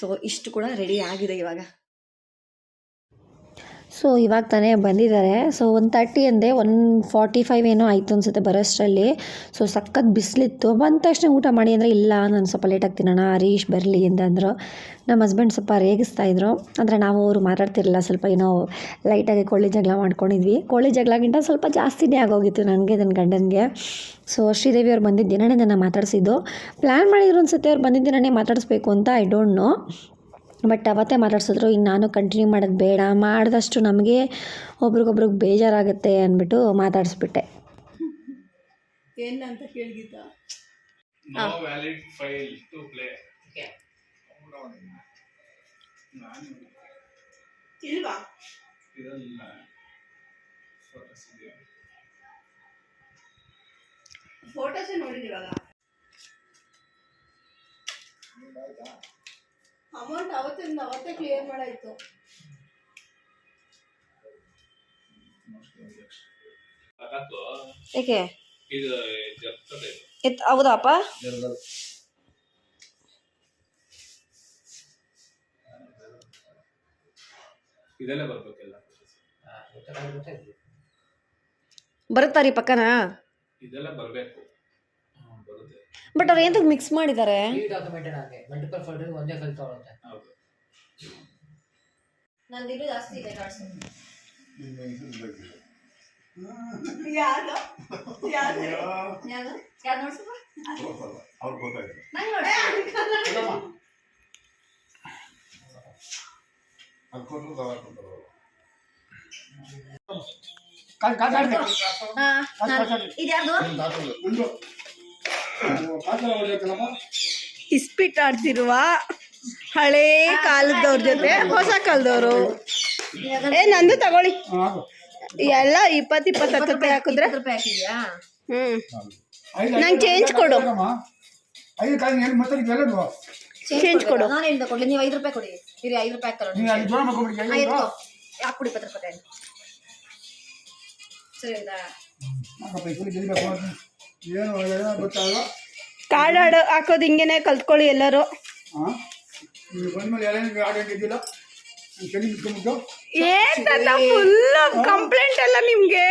ಸೊ ಇಷ್ಟು ಕೂಡ ರೆಡಿ ಆಗಿದೆ ಇವಾಗ. ಸೊ ಇವಾಗ ತಾನೇ ಬಂದಿದ್ದಾರೆ. ಸೊ ಒನ್ ತರ್ಟಿ ಅಂದೆ ಒನ್ ಫಾರ್ಟಿ ಫೈವ್ ಏನೋ ಆಯಿತು ಅನ್ಸುತ್ತೆ ಬರೋಷ್ಟರಲ್ಲಿ. ಸೊ ಸಖತ್ ಬಿಸಿಲಿತ್ತು. ಬಂದ ತಕ್ಷಣ ಊಟ ಮಾಡಿ ಅಂದರೆ ಇಲ್ಲ, ನಾನು ಸ್ವಲ್ಪ ಲೇಟಾಗಿ ತಿನ್ನೋಣ, ಹರೀಶ್ ಬರಲಿ ಅಂತಂದರು ನಮ್ಮ ಹಸ್ಬೆಂಡ್ ಸ್ವಲ್ಪ ರೇಗಿಸ್ತಾ ಇದ್ರು. ಅಂದರೆ ನಾವು ಅವರು ಮಾತಾಡ್ತಿರಲಿಲ್ಲ. ಸ್ವಲ್ಪ ಏನೋ ಲೈಟಾಗಿ ಕೋಳಿ ಜಗಳ ಮಾಡ್ಕೊಂಡಿದ್ವಿ. ಕೋಳಿ ಜಗಳಗಿಂತ ಸ್ವಲ್ಪ ಜಾಸ್ತಿನೇ ಆಗೋಗಿತ್ತು ನನಗೆ ನನ್ನ ಗಂಡನಿಗೆ. ಸೊ ಶ್ರೀದೇವಿ ಅವ್ರು ಬಂದಿದ್ದ ದಿನನೇ ನನ್ನ ಮಾತಾಡಿಸಿದ್ದು. ಪ್ಲ್ಯಾನ್ ಮಾಡಿದ್ರು ಅನ್ಸುತ್ತೆ, ಅವ್ರು ಬಂದಿದ್ದ ದಿನನೇ ಮಾತಾಡಿಸ್ಬೇಕು ಅಂತ ಐ ಡೋಂಟ್ ನೋ ಬಟ್ ಅವತ್ತೇ ಮಾತಾಡ್ಸಿದ್ರು ಇನ್ನು ನಾನು ಕಂಟಿನ್ಯೂ ಮಾಡೋದು ಬೇಡ ಮಾಡಿದಷ್ಟು ನಮಗೆ ಒಬ್ರಿಗೊಬ್ರಿಗೆ ಬೇಜಾರಾಗುತ್ತೆ ಅಂದ್ಬಿಟ್ಟು ಮಾತಾಡಿಸ್ಬಿಟ್ಟೆ. ಏನಂತ ಕೇಳಿದ್ದ ಇಲ್ವಾ? ಫೋಟೋಸೇ ನೋಡಿದಿವಾಗ ಅಮೌಂಟ್ ಅವತ್ತಿಂದ ಅವತ್ತೇ ಕ್ಲಿಯರ್ ಮಾಡಾಯ್ತು. ಏಕೆ? ಇದು ಜರ್ತದೆ ಇದು. ಎತ್ ಹೌದಾಪ ಇದೆಲ್ಲ ಬರ್ಬೇಕೆಲ್ಲ. ಬರುತ್ತಾ ರೀ ಪಕ್ಕನ? ಇದೆಲ್ಲ ಬರಬೇಕು. ಬಟ್ ಅವ್ರು ಏನಕ್ಕೆ ಮಿಕ್ಸ್ ಮಾಡಿದ್ದಾರೆ ಈ ಡಾಕ್ಯುಮೆಂಟ್ ಹಾಗೆ ಮಲ್ಟಿಪಲ್ ಫೋಲ್ಡರ್ ಒಂದೇ ಫೈಲ್ ತಗೊಳುತ್ತೆ. ಹೌದು. ನಂದು ಇನ್ನೂ ಜಾಸ್ತಿ ಇದೆ ಕಾರ್ಡ್ಸ್ ಯಾರು ಯಾರು ಯಾವುದು ಯಾರು ನೋಡ್ಸಪ್ಪ ಅವ್ರು ಗೊತ್ತಾಯ್ತು. ನಂಗೆ ನೋಡ್ಸಿ ಅದು ಕೊಟ್ಟರು ತಗೊಂಡು ಕೊಟ್ಟರು ಇದ್ಯಾರ್ದು? ಒಂದು ಇಸ್ಪಿಟ್ ಆಡ್ತಿರುವ ಹಳೇ ಕಾಲದವ್ರ ಜೊತೆ ಹೊಸ ಕಾಲದವರು. ಏ, ನಂದು ತಗೊಳ್ಳಿ. ಎಲ್ಲ ಇಪ್ಪತ್ತು ರೂಪಾಯಿ ಹಾಕಿದ್ರೆ? ಹ್ಮ್. ನಂಗೆ ಚೇಂಜ್ ಕೊಡು. ಚೇಂಜ್ ಕೊಡು. ನೀವು ಐದು ರೂಪಾಯಿ ಕೊಡಿ. ಇರಿ ಐದು ರೂಪಾಯಿ ಹಾಕ್ಬಿಡಿ ಇಪ್ಪತ್ತು ರೂಪಾಯಿ ಸರಿ ಏನು ಏನೋ ಗೊತ್ತಾಗಲ್ಲ? ಕಾರ್ಡ್ ಆಡೋ ಹಾಕೋದು ಹಿಂಗೇನೆ ಕಲ್ತ್ಕೊಳ್ಳಿ ಎಲ್ಲರೂ. ಹಾಂ? ನೀವು ಬಂದ್ಮೇಲೆ ಏನ್ ಫುಲ್ ಕಂಪ್ಲೇಂಟ್ ಎಲ್ಲ ನಿಮ್ಗೆ?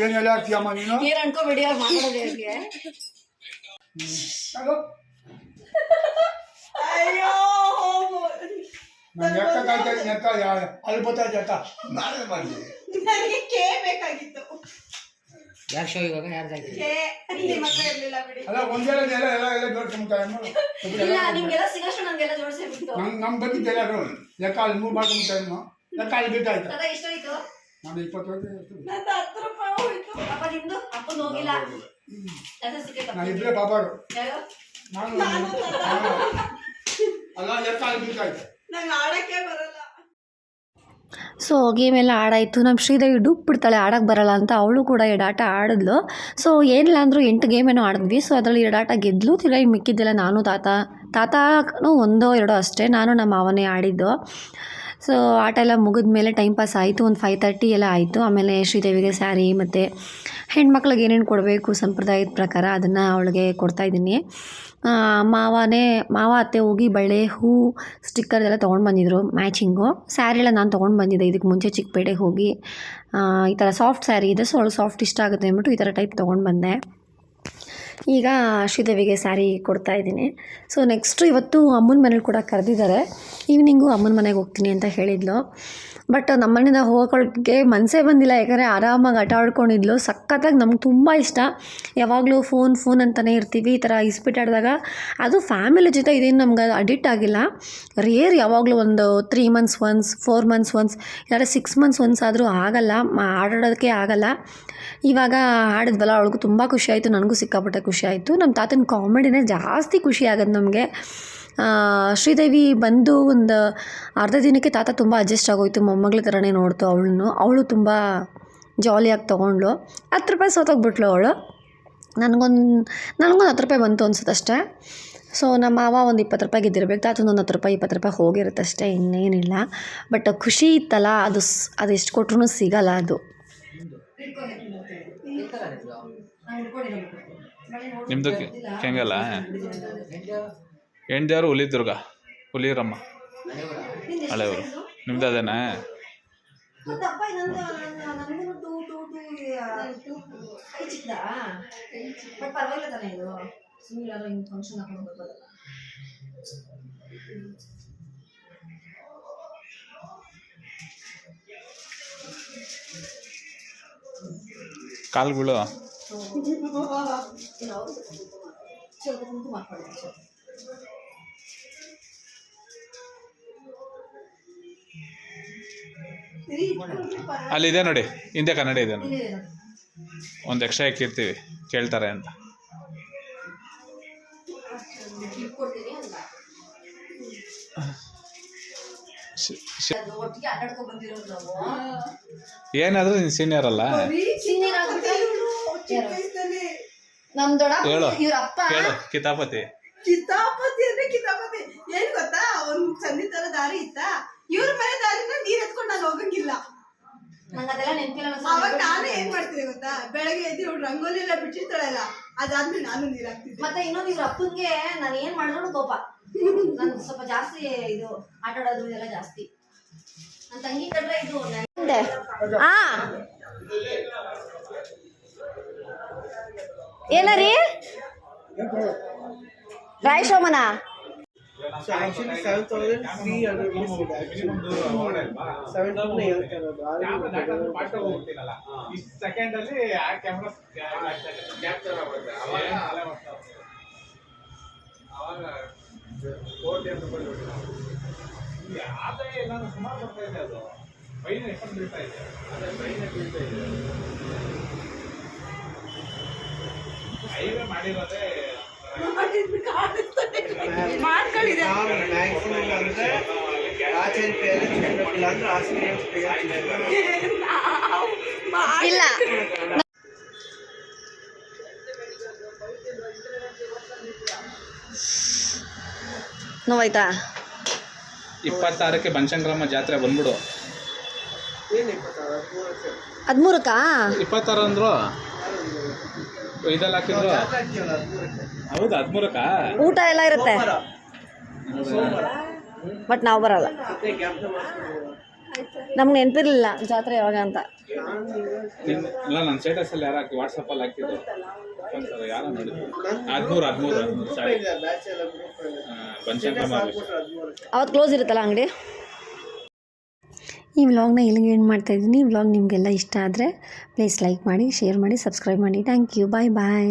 ಏನು ಎಲ್ಲ ಆಗ್ತೀಯಮ್ಮ ನೀನು? ಏನ್ ಅನ್ಕೋಬೇಡಿ ಅವ್ರು ಮಾತಾಡೋದು ಹೇಗೆ ಅದು ಅಯ್ಯೋ ನಾನು ಎಕ್ಕ ಕಾಯ್ತಾ ಇದ್ದೀನಿ ಎಕ್ಕ ಯಾ- ಅಲ್ಲಿ ಬರ್ತಾ ಎಕ್ಕ ನಾನೇ ಮಾಡಿ ನನಗೆ ಕೇ ಬೇಕಾಗಿತ್ತು ಯಾರು ಶೋ ಇವಾಗ? ಬಿಡಿ. ಅಲ್ಲ ಒಂದೇ ಎಲ್ಲ ಎಲ್ಲ ಎಲ್ಲ ಜೋಡ್ಕೊಂಬಿಟ್ಟಾರೆ ಇಲ್ಲ ನಿಮ್ಗೆಲ್ಲ ಸಿಗೋಷ್ಟು ನಂಗೆಲ್ಲ ಜೋಡಿಸಿ ಬಿಟ್ಟು ನಮ್ ನಮ್ ಬಂದಿದ್ದೆಲ್ಲ ಅದು. ಲೆಕ್ಕ ಅಲ್ಲಿ ಮೂರು ಮಾಡ್ಕೊಂಬಿಟ್ಟಾರೆ ಲೆಕ್ಕ ಅಲ್ಲಿ ಬೇಕಾಯ್ತು ಅದ ಎಷ್ಟಾಯ್ತು? ನಾನು ಇಪ್ಪತ್ತು. ನಂದು ಹತ್ತು ರೂಪಾಯಿ ಹೋಯ್ತು. ಅಪ್ಪ ನಿಮ್ದು? ಅಪ್ಪನ ಹೋಗಿಲ್ಲ. ಕೆಲಸ ಸಿಕ್ಕೈತಪ್ಪ ನಾನು ಇಬ್ಬರೇ ಬಾಬಾರು ನಾನು ಅಲ್ಲ ಲೆಕ್ಕ ಅಲ್ಲಿ ಬೇಕಾಯ್ತು ನಂಗೆ ಆಡಕ್ಕೆ ಬರಲ್ಲ. ಸೊ ಎಲ್ಲ ಆಡಾಯಿತು ನಮ್ಮ ಶ್ರೀದೇವಿ ಡೂಪ್ ಬಿಡ್ತಾಳೆ ಆಡೋಕ್ಕೆ ಬರಲ್ಲ ಅಂತ ಅವಳು ಕೂಡ ಎಡಾಟ ಆಡಿದ್ಲು ಸೊ ಏನಿಲ್ಲ ಅಂದರೂ ಎಂಟು ಗೇಮೇನೋ ಆಡಿದ್ವಿ ಸೊ ಅದರಲ್ಲಿ ಎರಡಾಟ ಗೆದ್ಲು. ತಿರ್ಗಿ ಮಿಕ್ಕಿದ್ದೆಲ್ಲ ನಾನು, ತಾತ ತಾತನೂ ಒಂದೋ ಎರಡೋ ಅಷ್ಟೇ. ನಾನು, ನಮ್ಮ ಮಾವನೇ ಆಡಿದ್ದು ಸೊ ಆಟ ಎಲ್ಲ ಮುಗಿದ ಮೇಲೆ ಟೈಮ್ ಪಾಸ್ ಆಯಿತು, ಒಂದು ಫೈವ್ ತರ್ಟಿ ಎಲ್ಲ ಆಯಿತು. ಆಮೇಲೆ ಶ್ರೀದೇವಿಗೆ ಸ್ಯಾರಿ ಮತ್ತು ಹೆಣ್ಮಕ್ಳಿಗೆ ಏನೇನು ಕೊಡಬೇಕು ಸಂಪ್ರದಾಯದ ಪ್ರಕಾರ ಅದನ್ನು ಅವಳಿಗೆ ಕೊಡ್ತಾಯಿದ್ದೀನಿ ಮಾವನೇ, ಮಾವ ಅತ್ತೆ ಹೋಗಿ ಬಳೆ, ಹೂ ಸ್ಟಿಕ್ಕರ್ ಎಲ್ಲ ತೊಗೊಂಡು ಬಂದಿದ್ರು ಮ್ಯಾಚಿಂಗು ಸ್ಯಾರಿ ಎಲ್ಲ ನಾನು ತೊಗೊಂಡು ಬಂದಿದ್ದೆ. ಇದಕ್ಕೆ ಮುಂಚೆ ಚಿಕ್ಕಪೇಟೆಗೆ ಹೋಗಿ ಈ ಥರ ಸಾಫ್ಟ್ ಸ್ಯಾರಿ ಇದೆ ಸೊ ಅವಳು ಸಾಫ್ಟ್ ಇಷ್ಟ ಆಗುತ್ತೆ ಅಂದ್ಬಿಟ್ಟು ಈ ಥರ ಟೈಪ್ ತೊಗೊಂಡು ಬಂದೆ. ಈಗ ಶ್ರೀದೇವಿಗೆ ಸ್ಯಾರಿ ಕೊಡ್ತಾ ಇದ್ದೀನಿ. ಸೊ ನೆಕ್ಸ್ಟು ಇವತ್ತು ಅಮ್ಮನ ಮನೇಲಿ ಕೂಡ ಕರೆದಿದ್ದಾರೆ. ಈವ್ನಿಂಗು ಅಮ್ಮನ ಮನೆಗೆ ಹೋಗ್ತೀನಿ ಅಂತ ಹೇಳಿದ್ಲು. ಬಟ್ ನಮ್ಮನೆಯಿಂದ ಹೋಗೋಕ್ಕೆ ಮನಸ್ಸೇ ಬಂದಿಲ್ಲ. ಯಾಕಂದರೆ ಆರಾಮಾಗಿ ಆಟ ಆಡ್ಕೊಂಡಿದ್ಲು. ಸಖತ್ತಾಗಿ ನಮ್ಗೆ ತುಂಬ ಇಷ್ಟ. ಯಾವಾಗಲೂ ಫೋನ್ ಫೋನ್ ಅಂತಲೇ ಇರ್ತೀವಿ. ಈ ಥರ ಇಸ್ಪಿಟ್ ಆಡಿದಾಗ ಅದು ಫ್ಯಾಮಿಲಿ ಜೊತೆ ಇದೇನು ನಮ್ಗೆ ಅಡಿಕ್ಟ್ ಆಗಿಲ್ಲ. ರೇರ್ ಯಾವಾಗಲೂ ಒಂದು three months once four months once ಇಲ್ಲ ಸಿಕ್ಸ್ ಮಂತ್ಸ್ ಒನ್ಸ್ ಆದರೂ ಆಗಲ್ಲ. ಆಡೋದಕ್ಕೆ ಆಗಲ್ಲ. ಇವಾಗ ಆಡಿದ್ವಲ್ಲ, ಅವಳಿಗೂ ತುಂಬ ಖುಷಿ ಆಯಿತು. ನನಗೂ ಸಿಕ್ಕಾಪಟ್ಟೆ ಖುಷಿ. ಆಯಿತು ನಮ್ಮ ತಾತನ ಕಾಮಿಡಿನೇ ಜಾಸ್ತಿ ಖುಷಿ ಆಗೋದು ನಮಗೆ. ಶ್ರೀದೇವಿ ಬಂದು ಒಂದು ಅರ್ಧ ದಿನಕ್ಕೆ ತಾತ ತುಂಬ ಅಡ್ಜಸ್ಟ್ ಆಗೋಯ್ತು. ಮೊಮ್ಮಗಳ ಥರನೇ ನೋಡ್ತು ಅವಳನ್ನು. ಅವಳು ತುಂಬ ಜಾಲಿಯಾಗಿ ತೊಗೊಂಡ್ಳು. ಹತ್ತು ರೂಪಾಯಿ ಸೋತೋಗ್ಬಿಟ್ಲು ಅವಳು. ನನಗೊಂದು ನನಗೊಂದು ಹತ್ತು ರೂಪಾಯಿ ಬಂತು ಅನ್ಸುತ್ತೆ ಅಷ್ಟೇ ಸೊ ನಮ್ಮ ಮಾವ ಒಂದು ಇಪ್ಪತ್ತು ರೂಪಾಯಿ ಗೆದ್ದಿರ್ಬೇಕು. ಒಂದು ಹತ್ತು ರೂಪಾಯಿ, ಇಪ್ಪತ್ತು ರೂಪಾಯಿ ಹೋಗಿರುತ್ತೆ ಅಷ್ಟೇ ಇನ್ನೇನಿಲ್ಲ. ಬಟ್ ಖುಷಿ ಇತ್ತಲ್ಲ, ಅದು ಅದು ಎಷ್ಟು ಕೊಟ್ರು ಸಿಗಲ್ಲ ಅದು. ನಾನು ಹಿಡ್ಕೊಂಡಿರೋ ಮನೆ ನೋಡಿ ನಿಮ್ದು ಕೆಂಗಲ್ಲ ಎಂಟು ಹುಲಿ ದುರ್ಗ ಹುಲಿರಮ್ಮ ನಿಂದು ಎಷ್ಟು ಹಳೆಯವರು size? ನಿಮ್ದು ಅದೇನಾ ಮತ್ತೆ ಅಪ್ಪ ನಂದು ನಂದು ಟೂ ಟೂ ಟೂ ಕೈ ಚಿಕ್ಕದಾ ಬಟ್ ಪರವಾಗಿಲ್ಲ ತಾನೇ ಇದು ಸುಮ್ಮನೆ ಯಾರೋ ಹಿಂಗೆ ಫಂಕ್ಷನ್ ಹಾಕೊಂಡು ಬರ್ಬೋದಲ್ಲ ಕಾಲ್ಗಳು ಏನು ಇದೆ ಸ್ವಲ್ಪ ಕುಂಕುಮ ಹಾಕೊಳ್ಳಿ ಅಲ್ಲಿದೆ ನೋಡಿ ಹಿಂದೆ ಕನ್ನಡ ಇದೆ ನೋಡಿ. ಒಂದು ಎಕ್ಸ್ಟ್ರಾ ಇಕ್ಕಿರ್ತೀವಿ ಕೇಳ್ತಾರೆ ಅಂತ. ಏನಾದ್ರೂ ನೀನು ಸೀನಿಯರ್ ಅಲ್ಲ ನಮ್ ದೊಡಪ್ಪ ಹೇಳು. ಇವ್ರ ಅಪ್ಪ? ಕಿತಾಪತಿ. ಕಿತಾಪತಿ ಅಂದ್ರೆ ಕಿತಾಪತಿ. ಏನ್ ಗೊತ್ತಾ? ಒಂದ್ ಚಂದಿ ತರ ದಾರಿ ಇತ್ತ. ಇವ್ರ ಮನೆ ದಾರಿನ ನೀರ್ ಎತ್ಕೊಂಡ್ ನಾನು ಹೋಗಂಗಿಲ್ಲ. ನಂಗದೆಲ್ಲ ನೆನ್ಪಿಲ್ಲ ಅವಾಗ ನಾನು ಏನ್ ಮಾಡ್ತಿದ್ದೆ ಗೊತ್ತಾ? ಬೆಳಗ್ಗೆ ಎದ್ದು ಇವ್ಳು ರಂಗೋಲಿ ಎಲ್ಲ ಬಿಟ್ಟಿರ್ತಾಳಲ್ಲ ಅದಾದ್ಮೇಲೆ ನಾನು ನೀರ್ ಹಾಕ್ತಿದ್ದೆ. ಮತ್ತೆ ಇನ್ನೊಂದು ಇವ್ರ ಅಪ್ಪನ್ಗೆ ನಾನು ಏನ್ ಮಾಡಿದ್ರು ಕೋಪ. ನನ್ ಸ್ವಲ್ಪ ಜಾಸ್ತಿ ಇದು ಆಟ ಆಡೋದು ಇದೆಲ್ಲ ಜಾಸ್ತಿ. ನನ್ ತಂಗಿ ಕಂಡ್ರೆ ಇದು ನನ್- ಕೋಟಿ ಅಂತ ರಾಯ್ ಸೋಮನ ಸುಮಾರು ಬರ್ತಾ ಇದೆ ಅದು ಇದೆ ಅದೇ ಇದೆ ಮ್ಯಾಕ್ಸಿಮಮ್ ಅಂದ್ರೆ ಇಲ್ಲ ಅಂದ್ರೆ ಆಸ್ತಿ ಇಲ್ಲ. ನೋವಾಯ್ತಾ? ಇಪ್ಪತ್ತಾರಕ್ಕೆ ಬನಶಂಕರಮ್ಮ ಜಾತ್ರೆ ಬಂದ್ಬಿಡು. ಹದಿಮೂರಕ್ಕಾ? ಇಪ್ಪತ್ತಾರು ಅಂದ್ರು? ಇದೆಲ್ಲ ಹಾಕಿದ್ರು? ಜಾತ್ರೆ ಹಾಕ್ತೀವಲ್ಲ ಹದಿಮೂರಕ್ಕೆ ಹೌದು ಹದಿಮೂರಕ್ಕ? ಊಟ ಎಲ್ಲ ಇರುತ್ತೆ. ಬಟ್ ನಾವು ಬರಲ್ಲ. ನಮ್ಗೆ ನೆನಪಿರ್ಲಿಲ್ಲ ಜಾತ್ರೆ ಯಾವಾಗ ಅಂತ. ಅವತ್ ಇಲ್ಲ ನನ್ನ ಸ್ಟೇಟಸ್ ಅಲ್ಲಿ ಯಾರು ಹಾಕಿ ವಾಟ್ಸಪ್ ಅಲ್ಲಿ ಹಾಕಿದ್ರು. ಇಪ್ಪತ್ತಾರು ನೋಡಿದ್ರು. ಹದಿಮೂರು ಹದಿಮೂರು ಹದಿಮೂರು ಸಾರಿ ಬ್ಯಾಚ್ ಎಲ್ಲ ಗ್ರೂಪ್ ಬನಶಂಕರಮ್ಮ ಹಾಕ್ಬಿಟ್ರೆ ಹದಿಮೂರಕ್ಕೆ ಅವತ್ತು ಕ್ಲೋಸ್ ಇರುತ್ತಲ್ಲ ಅಂಗಡಿ? ಈ ವ್ಲಾಗ್ನ ಇಲ್ಲಿಗೆ ಏನು ಮಾಡ್ತಾ ಇದ್ದೀನಿ. ಈ ವ್ಲಾಗ್ ನಿಮಗೆಲ್ಲ ಇಷ್ಟ ಆದರೆ ಪ್ಲೀಸ್ ಲೈಕ್ ಮಾಡಿ ಶೇರ್ ಮಾಡಿ ಸಬ್ಸ್ಕ್ರೈಬ್ ಮಾಡಿ. Thank you bye bye